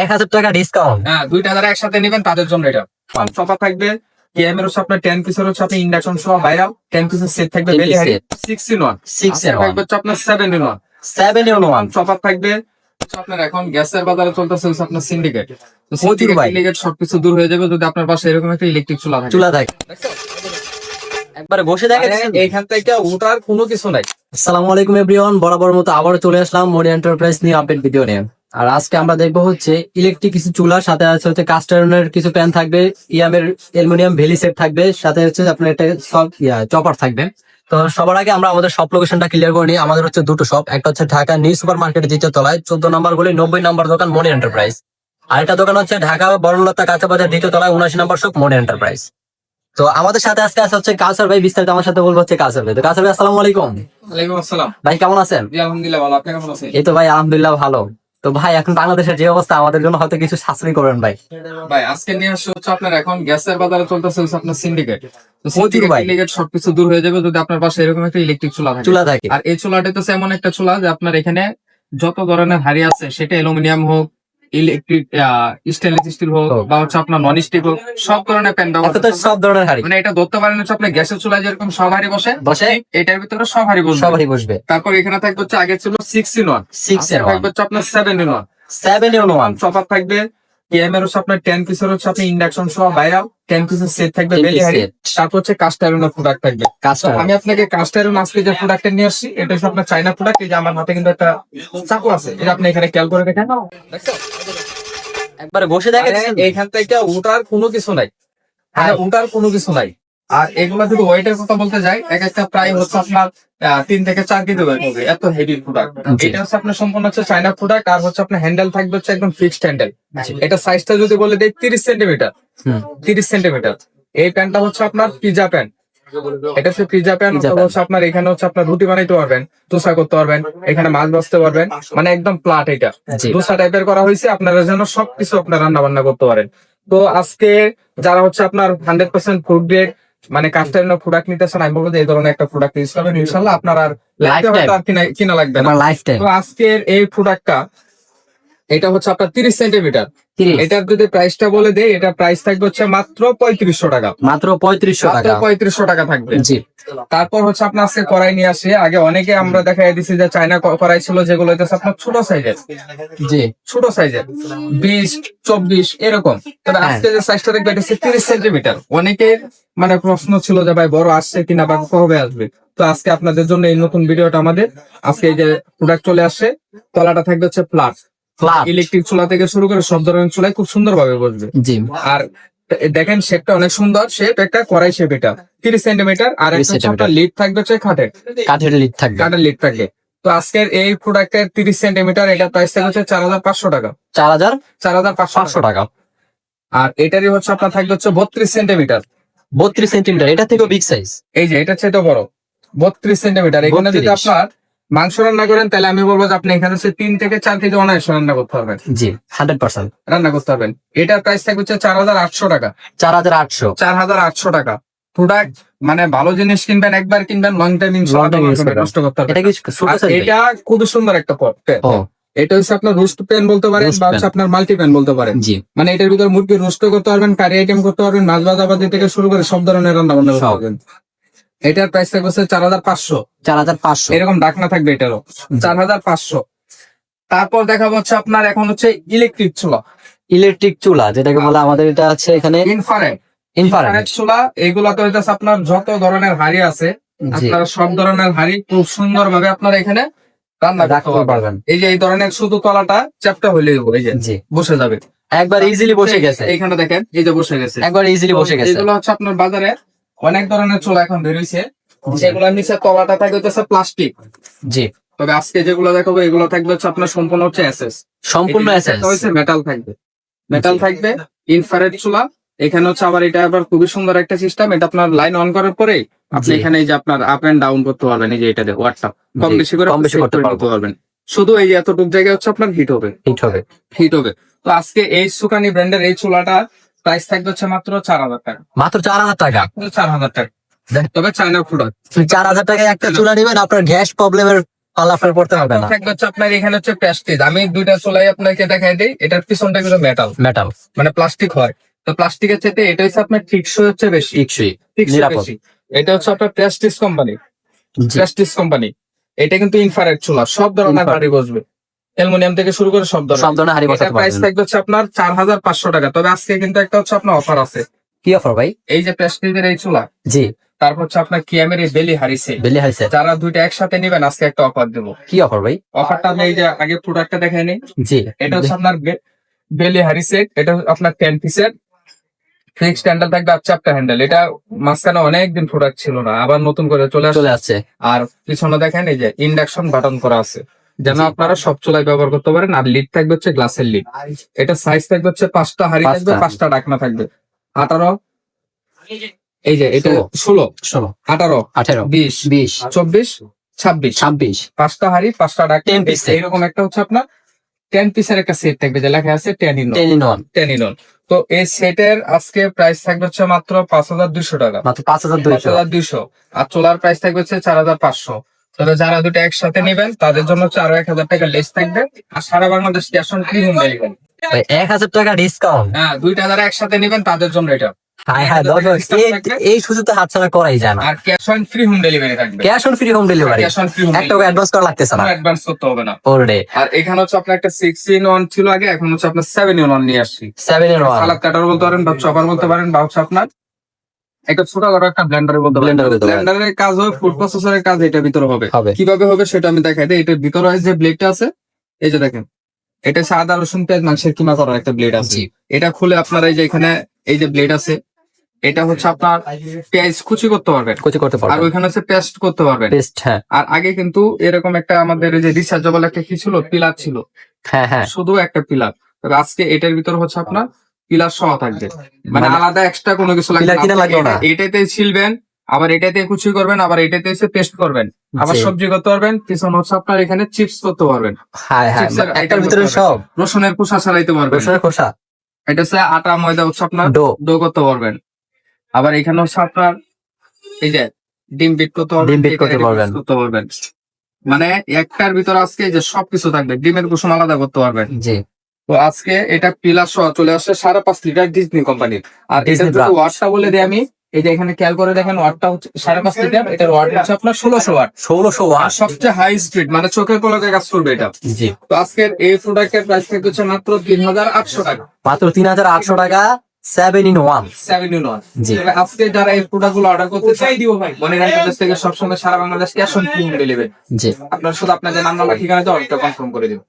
এক হাজার টাকা ডিসকাউন্ট হ্যাঁ দুইটা যারা একসাথে নেবেন তাদের জন্য এটা। সফা থাকবে। কেএম এর আপনার টেন পিসের হচ্ছে আপনি ইন্ডাকশন সহ ভাইরাল টেন পিসের সেট থাকবে বেলি সিক্স ইন ওয়ান সিক্স এর থাকবে হচ্ছে আপনার seven in one seven in one থাকবে আপনার এখন গ্যাসের বাজারে চলতেছে আপনার সিন্ডিকেট। সিন্ডিকেট সবকিছু দূর হয়ে যাবে যদি আপনার পাশে এরকম একটা ইলেকট্রিক চুলা থাকে। চুলা থাকে। একবারে বসে দেখে মানে এইখান থেকে ওটার কোনো কিছু নাই। আসসালামু আলাইকুম এভরিওয়ান বরাবর মতো আবারও চলে আসলাম মোডি এন্টারপ্রাইজ নিয়ে আপডেট ভিডিও নিয়ে। আর আজকে আমরা দেখব হচ্ছে ইলেকট্রিক কিছু চুলা সাথে আছে হচ্ছে কাস্টারনের কিছু প্যান থাকবে ইয়ামের অ্যালুমিনিয়াম ভেলি সেট থাকবে সাথে হচ্ছে আপনার একটা সব চপার থাকবে। তো সবার আগে আমরা আমাদের সব লোকেশনটা ক্লিয়ার করে নিই। আমাদের হচ্ছে দুটো শপ একটা হচ্ছে ঢাকা নিউ সুপার মার্কেট দ্বিতীয় তলায় চোদ্দ নম্বর গলি নব্বই নম্বর দোকান মনি এন্টারপ্রাইজ আরেকটা দোকান হচ্ছে ঢাকা বড়লতা কাঁচা বাজার দ্বিতীয় তলায় উনাশি নম্বর শপ মনি এন্টারপ্রাইজ তো আমাদের সাথে আজকে আছে হচ্ছে কাউসার ভাই বিস্তারিত আমার সাথে বলব হচ্ছে কাউসার ভাই। তো কাউসার ভাই আসসালামু আলাইকুম। ওয়ালাইকুম আসসালাম। ভাই কেমন আছেন? আলহামদুলিল্লাহ ভালো। আপনি কেমন আছেন? এই তো ভাই আলহামদুলিল্লাহ ভালো। তো ভাই এখন বাংলাদেশের যে অবস্থা আমাদের জন্য হয়তো কিছু সাশ্রয় করবেন ভাই। ভাই আজকে নিয়ে আসছে হচ্ছে আপনার এখন গ্যাসের বাজারে চলতেছে হচ্ছে আপনার সিন্ডিকেট সিন্ডিকেট সবকিছু দূর হয়ে যাবে যদি আপনার পাশে এরকম একটা ইলেকট্রিক চুলা থাকে। চুলা থাকে। আর এই চুলাটা তো এমন একটা চুলা যে আপনার এখানে যত ধরনের হাড়ি আছে সেটা অ্যালুমিনিয়াম হোক ইলেকট্রিক স্টেনলেস স্টিল হোক। বা হচ্ছে আপনার নন স্টিক হোক সব ধরনের প্যান ব্যবহার সব ধরনের হাড়ি। মানে এটা ধরতে পারেন হচ্ছে আপনার গ্যাসের চুলা যেরকম সব হাড়ি বসে বসে? এটার ভিতরে সব হাড়ি বসবে। সবারই বসবে। তারপর এখানে থাকবে হচ্ছে আগে ছিল সিক্স ইন ওয়ান সিক্স থাকবে হচ্ছে আপনার seven in one seven in one chopper থাকবে কেএম এর হচ্ছে আপনার টেন পিসের হচ্ছে আপনি ইন্ডাকশন সহ ভাইরাল টেন পিসের সেট থাকবে বেলি হাড়ি তারপর হচ্ছে কাস্ট আয়রনের প্রোডাক্ট থাকবে। আমি আপনাকে কাস্ট আয়রন আজকে যে প্রোডাক্টটা নিয়ে আসছি এটা হচ্ছে আপনার চাইনা প্রোডাক্ট এই যে আমার হাতে কিন্তু একটা চাকু আছে এটা আপনি এখানে খেয়াল করে দেখেন। একবার বসে দেখেন এখান থেকে ওটার কোনো কিছু নাই। হ্যাঁ ওটার কোনো কিছু নাই। আর এগুলা যদি ওয়েটের কথা বলতে যাই এক একটা প্রায় হচ্ছে আপনার তিন থেকে চার কেজি ওয়েট হবে। এত হেভি প্রোডাক্ট। এটা হচ্ছে আপনার সম্পূর্ণ হচ্ছে চাইনা প্রোডাক্ট আর হচ্ছে আপনার হ্যান্ডেল থাকবে হচ্ছে একদম ফিক্সড হ্যান্ডেল এটা সাইজটা যদি বলে দেয় তিরিশ সেন্টিমিটার তিরিশ সেন্টিমিটার এই প্যান্টটা হচ্ছে আপনার পিজা প্যান্ট এটা হচ্ছে পিজা pan। হচ্ছে আপনার এখানে হচ্ছে আপনার রুটি বানাইতে পারবেন দোসা করতে পারবেন এখানে মাছ বাঁচতে পারবেন মানে একদম প্লাট এটা। দোসা টাইপের করা হয়েছে আপনারা যেন সবকিছু আপনার রান্না বান্না করতে পারেন। তো আজকে যারা হচ্ছে আপনার হান্ড্রেড পার্সেন্ট ফুড গ্রেড মানে কাস্টামার প্রোডাক্ট নিতেছেন আমি বলব যে এই ধরনের একটা প্রোডাক্ট ইউজ করবেন। ইনশাল্লাহ আপনার আর। কিনা লাগবে না। লাইফ টাইম তো আজকের এই প্রোডাক্টটা এটা হচ্ছে আপনার তিরিশ সেন্টিমিটার। এটার যদি প্রাইসটা বলে দেয় এটা প্রাইস থাকবে হচ্ছে মাত্র পঁয়ত্রিশশো টাকা। মাত্র পঁয়ত্রিশশো টাকা। পঁয়ত্রিশশো টাকা থাকবে। জি। তারপর হচ্ছে আপনার আজকে কড়াই নিয়ে আসে। আগে অনেকে আমরা দেখা দিছি যে চায়না ক- কড়াই ছিল যেগুলো হচ্ছে আপনার ছোট সাইজের। জি। ছোট সাইজের। বিশ চব্বিশ এরকম। তবে হ্যাঁ। আজকে যে সাইজটা দেখবে এটা হচ্ছে তিরিশ সেন্টিমিটার। অনেকের মানে প্রশ্ন ছিল যে ভাই বড় আসছে কিনা বা কবে আসবে? তো আজকে আপনাদের জন্য এই নতুন ভিডিওটা আমাদের। আজকে এই যে প্রোডাক্ট চলে আসছে তলাটা থাকবে হচ্ছে ফ্ল্যাট ইলেকট্রিক চুলা থেকে শুরু করে সব ধরনের চুলাই খুব সুন্দর ভাবে বসবে। জি। আর দেখেন শেপটা অনেক সুন্দর শেপ একটা কড়াই শেপ এটা। তিরিশ সেন্টিমিটার আর 30 একটা। লিড থাকবে হচ্ছে খাটের কাঠের লিড থাকবে। কাঠের লিড থাকবে। তো আজকের এই প্রোডাক্টের তিরিশ সেন্টিমিটার এটা প্রাইস থাকবে হচ্ছে চার হাজার পাঁচশো টাকা। চার হাজার চার হাজার পাঁচশো টাকা। আর এটারই হচ্ছে আপনার থাকবে হচ্ছে বত্রিশ সেন্টিমিটার বত্রিশ সেন্টিমিটার এটা থেকেও বিগ সাইজ এই যে এটা চেয়ে বড়। বত্রিশ সেন্টিমিটার এখানে যদি আপনার মাংস রান্না করেন তাহলে আমি বলব যে আপনি এখানে হচ্ছে তিন থেকে চার কেজি অনায়াসে রান্না করতে পারবেন। জি হান্ড্রেড পার্সেন্ট। রান্না করতে পারবেন। এটার প্রাইস থাকবে হচ্ছে চার হাজার আটশো টাকা। চার হাজার আটশো। চার হাজার আটশো টাকা। প্রোডাক্ট মানে ভালো জিনিস কিনবেন একবার কিনবেন লং টাইম। নষ্ট করতে পারবেন এটা খুবই সুন্দর একটা পট ও। এটা হচ্ছে আপনার রোস্ট পেন বলতে পারেন বা হচ্ছে আপনার মাল্টি পেন বলতে পারেন। জি। মানে এটার ভিতরে মুরগি রোস্ট করতে পারবেন কারি আইটেম করতে পারবেন মাছ ভাজাবাজি থেকে শুরু করে সব ধরনের রান্না বান্না করতে। পারবেন। এটার প্রাইস থাকবে হচ্ছে চার হাজার পাঁচশো। চার হাজার পাঁচশো। এরকম ডাকনা থাকবে এটারও। চার হাজার পাঁচশো। তারপর দেখা হচ্ছে আপনার এখন হচ্ছে ইলেকট্রিক চুলা। ইলেকট্রিক চুলা যেটাকে বলে আমাদের এটা আছে এখানে ইনফারেন্ট ইনফারেন্ট চুলা এগুলা তো হইতেছে আপনার যত ধরনের হাড়ি আছে আপনারা সব ধরনের হাড়ি খুব সুন্দর ভাবে আপনারা এখানে রান্না করতে পারবেন। এই যে এই ধরনের শুধু তলাটা চ্যাপটা হইলে এই যে বসে যাবে। একবার ইজিলি বসে গেছে। এইখানে দেখেন এই যে বসে গেছে। একবার ইজিলি বসে গেছে। এগুলো হচ্ছে আপনার বাজারে অনেক ধরনের চুলা এখন বেরোইছে যেগুলোর নিচে তলাটা থাকে হচ্ছে প্লাস্টিক। জি। তবে আজকে যেগুলো দেখাবো এগুলো থাকবে হচ্ছে আপনার সম্পূর্ণ হচ্ছে এসএস। সম্পূর্ণ এসএস। হচ্ছে মেটাল থাকবে। মেটাল থাকবে ইনফ্রারেড চুলা। এখানে হচ্ছে আবার এটা আবার খুবই সুন্দর একটা সিস্টেম এটা আপনার লাইন অন করার পরে আপনি। এখানে এই যে আপনার আপ এন্ড ডাউন করতে পারবেন। এই যে এটা দিয়ে ওয়াটটা কম বেশি করে কম বেশি করতে পারবেন। শুধু এই এতটুকু জায়গায় হচ্ছে আপনার হিট হবে। হিট হবে। হিট হবে। তো আজকে এই সুকানি ব্র্যান্ডের এই চুলাটা প্রাইস থাকবে হচ্ছে মাত্র চার হাজার টাকা। মাত্র চার হাজার টাকা? চার হাজার টাকা। তবে চায়না প্রোডাক্ট চার হাজার টাকায় একটা চুলা নেবেন আপনার গ্যাস প্রবলেমের পাল্লাফের পড়তে হবে না। থাকবে হচ্ছে আপনার এখানে হচ্ছে প্লাস্টিক আমি দুইটা চুলাই আপনাকে দেখাই দিই এটার পিছনটা কিন্তু মেটাল মেটাল মানে প্লাস্টিক হয়। তো প্লাস্টিকের চাইতে এটা হচ্ছে আপনার টিকসই হচ্ছে বেশি। টিকসই। বেশি। এটা হচ্ছে আপনার প্রেস্টিজ কোম্পানি জি। কোম্পানি এটা কিন্তু ইনফ্রারেড চুলা সব ধরনের। বাড়ি বসবে। অ্যালুমিনিয়াম থেকে শুরু করে সব সব ধরনের ধরনের হাড়ি বসাতে প্রাইস থাকবে হচ্ছে আপনার চার হাজার পাঁচশো টাকা। তবে আজকে কিন্তু একটা হচ্ছে আপনার অফার আছে। কি অফার ভাই? এই যে প্রেস্টিজের এই চুলা। জি। তারপর হচ্ছে আপনার কিয়ামের এই বেলি হারিসে বেলি হাইছে যারা দুইটা একসাথে নিবেন আজকে একটা অফার দেবো। কি অফার ভাই? অফারটা আমি এই যে আগে প্রোডাক্টটা দেখাই নিই। জি। এটা হচ্ছে আপনার বেলি হারি সেট এটা আপনার টেন পিসের ফিক্সড হ্যান্ডেল থাকবে আর চ্যাপ্টার হ্যান্ডেল এটা মাঝখানে অনেকদিন প্রোডাক্ট ছিল না। আবার নতুন করে চলে চলে আসছে। আর পিছনে দেখেন এই যে ইন্ডাকশন বাটন করা আছে। যেন আপনারা সব চুলায় ব্যবহার করতে পারেন। আর লিড থাকবে হচ্ছে গ্লাসের লিড এটা সাইজ থাকবে হচ্ছে পাঁচটা হাড়ি থাকবে পাঁচটা। ডাকনা থাকবে। আঠারো। এই যে এটা ষোলো। ষোলো। আঠারো। আঠারো। বিশ। বিশ। চব্বিশ। ছাব্বিশ। ছাব্বিশ। পাঁচটা হাড়ি পাঁচটা ডাক 10 piece set। এইরকম একটা হচ্ছে আপনার। টেন পিসের একটা সেট থাকবে যে লেখা আছে ten in ten in one ten in তো এই সেটের আজকে প্রাইস থাকবে হচ্ছে মাত্র পাঁচ হাজার দুইশো টাকা। মাত্র পাঁচ হাজার দুইশো। হাজার দুইশো। আর চোলার প্রাইস থাকবে হচ্ছে চার হাজার পাঁচশো। যারা দুটো একসাথে নেবেন তাদের জন্য হচ্ছে আরও এক হাজার টাকা লেস থাকবে। আর সারা Bangladesh cash on free home delivery এক হাজার টাকা ডিসকাউন্ট হ্যাঁ দুইটা যারা একসাথে নেবেন তাদের জন্য এটা। হ্যাঁ হ্যাঁ এই সুযোগ তো হাতছাড়া করাই যায় না। আর cash on free home delivery থাকবে। Cash on free home delivery cash on free home advance করা লাগতেছে না। অ্যাডভান্স করতে হবে না। ওরে আর এখানে হচ্ছে আপনার একটা ইন ছিল আগে এখন হচ্ছে আপনার ইন নিয়ে আসছি। ইন সালাদ কাটার বলতে পারেন বা চপার বলতে পারেন বা হচ্ছে আপনার একটা ছোটখাটো একটা ব্লেন্ডার বলতে পারেন Blender বলতে পারেন। ব্লেন্ডারের কাজ হয় ফুড প্রসেসরের কাজ এটার ভিতরে হবে। কীভাবে হবে সেটা আমি দেখাই দিই। এটার ভিতরে যে ব্লেডটা আছে এই যে দেখেন এটা আদা রসুন পেঁয়াজ মাংসের কিমা করার একটা ব্লেড আছে। এটা খুলে আপনার এই যে এখানে এই যে ব্লেড আছে এটা হচ্ছে আপনার পেঁয়াজ কুচি করতে পারবেন। কুচি করতে আর পারবেন ওইখানে হচ্ছে পেস্ট করতে পারবেন। পেস্ট হ্যাঁ। আর আগে কিন্তু এরকম একটা আমাদের এই যে রিচার্জেবল একটা কি ছিল? পিলার ছিল। হ্যাঁ হ্যাঁ। শুধু একটা পিলার তবে আজকে এটার ভিতর হচ্ছে আপনার পিলার সহ থাকবে। মানে মানে আলাদা এক্সট্রা কোনো কিছু লাগবে না। এটাতে ছিলবেন আবার এটাতে কুচি করবেন আবার এটাতে এসে পেস্ট করবেন। আবার সবজি করতে পারবেন পিছন হচ্ছে আপনার এখানে চিপস করতে পারবেন। হ্যাঁ একটার ভিতরে সব। রসুনের খোসা ছাড়াইতে পারবেন। রসুনের খোসা। এটা হচ্ছে আটা ময়দা হচ্ছে আপনার ডো। ডো করতে পারবেন। আবার এখানে হচ্ছে আপনার এই যে ডিম বিট করতে পারবেন ডিম cake করতে পারবেন। করতে পারবেন। মানে একটার ভিতর আজকে যে সবকিছু থাকবে ডিমের কুসুম আলাদা করতে পারবেন। জি। তো আজকে এটা পিলার সহ চলে আসছে সাড়ে পাঁচ লিটার ডিজনি কোম্পানির আর এটা যদি ওয়াটটা বলে দিই আমি। এই যে এখানে খেয়াল করে দেখেন ওয়াটটা হচ্ছে সাড়ে পাঁচ লিটার এটার ওয়াট হচ্ছে আপনার ষোলোশো ওয়াট ষোলোশো ওয়াট সবচেয়ে হাই স্পিড মানে চোখের পলকে কাজ করবে এটা। জি। তো আজকের এই প্রোডাক্টের প্রাইস থাকবে হচ্ছে মাত্র তিন হাজার আটশো টাকা। মাত্র তিন হাজার আটশো টাকা seven in one seven in one জি। আজকে যারা এই প্রোডাক্টগুলো অর্ডার করতে চাই দিব ভাই। মনে রাখবেন থেকে সবসময় সারা বাংলাদেশ ক্যাশ অন ডেলিভারি জি। আপনার শুধু আপনাদের নাম নাম্বার ঠিকানা দিয়ে অর্ডারটা কনফার্ম করে দিবেন